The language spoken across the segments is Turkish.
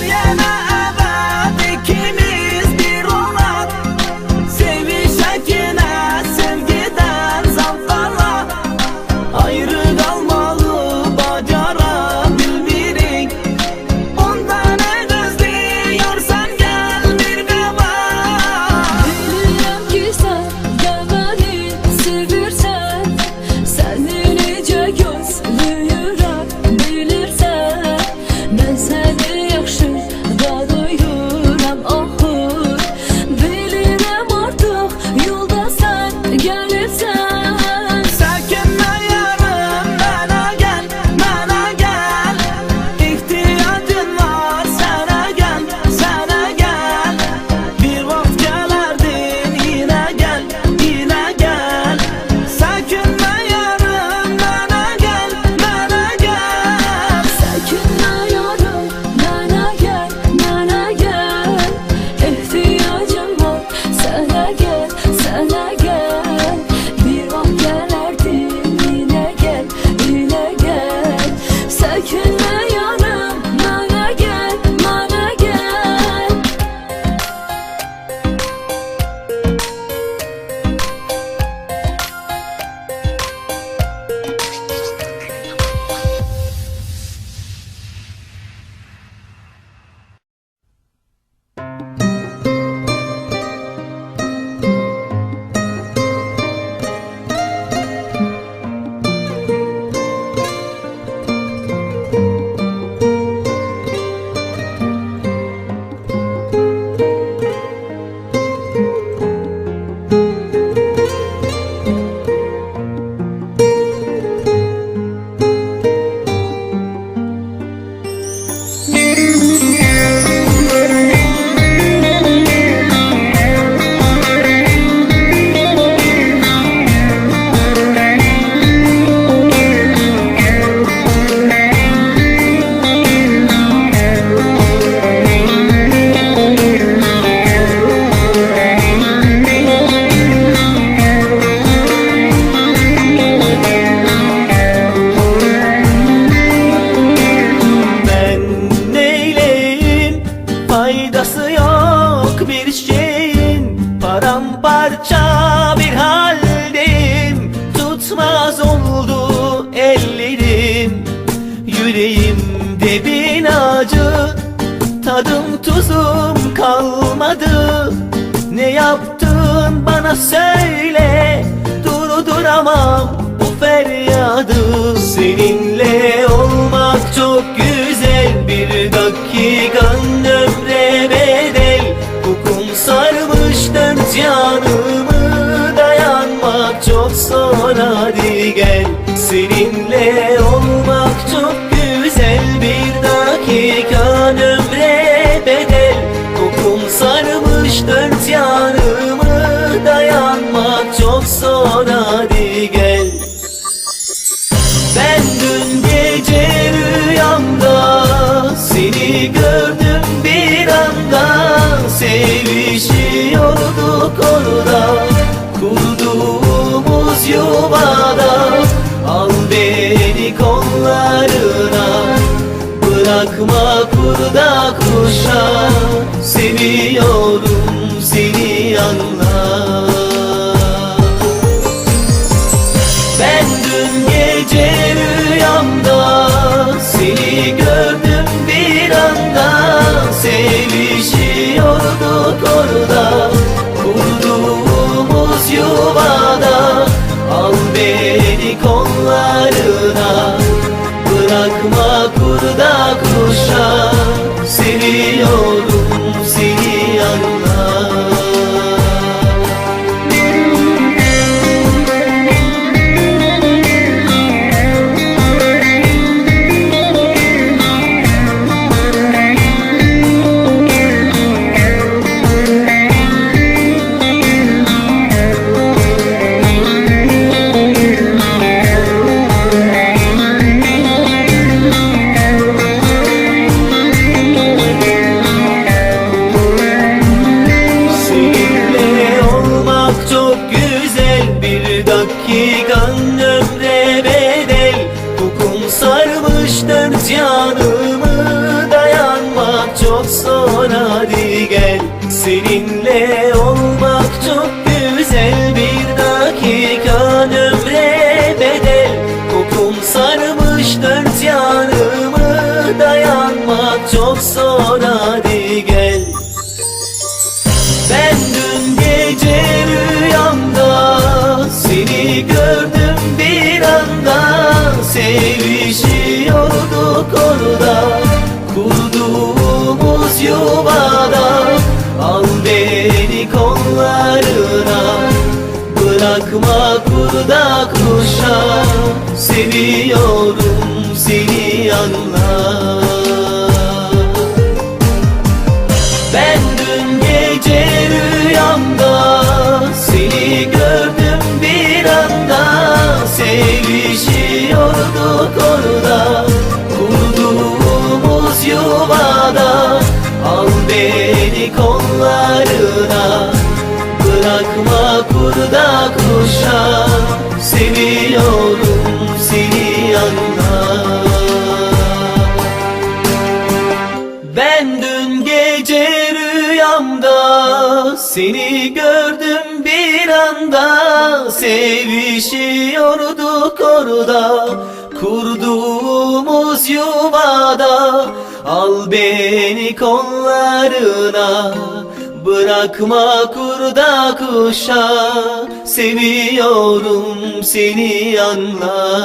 Fabiana. Tuzum kalmadı. Ne yaptın bana söyle. Durduramam bu feryadı. Seninle olmak çok güzel. Bir dakikan ömre bedel. Kokum sarmış dört yanımı Dayanmak çok zor. Hadi gel Seninle olmak çok çok zor kurda kuşa Seviyorum kurda kuşa Seviyorum seni anla ben dün gece rüyamda seni gördüm bir anda. Sevişiyorduk orada kurduğumuz yuvada. Al beni kollarına bırakma kurda kuşa Seviyorum seni anla ben dün gece rüyamda seni gördüm bir anda. Sevişiyorduk orada kurduğumuz yuvada. Al beni kollarına Bırakma kurda kuşa Seviyorum seni anla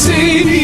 see.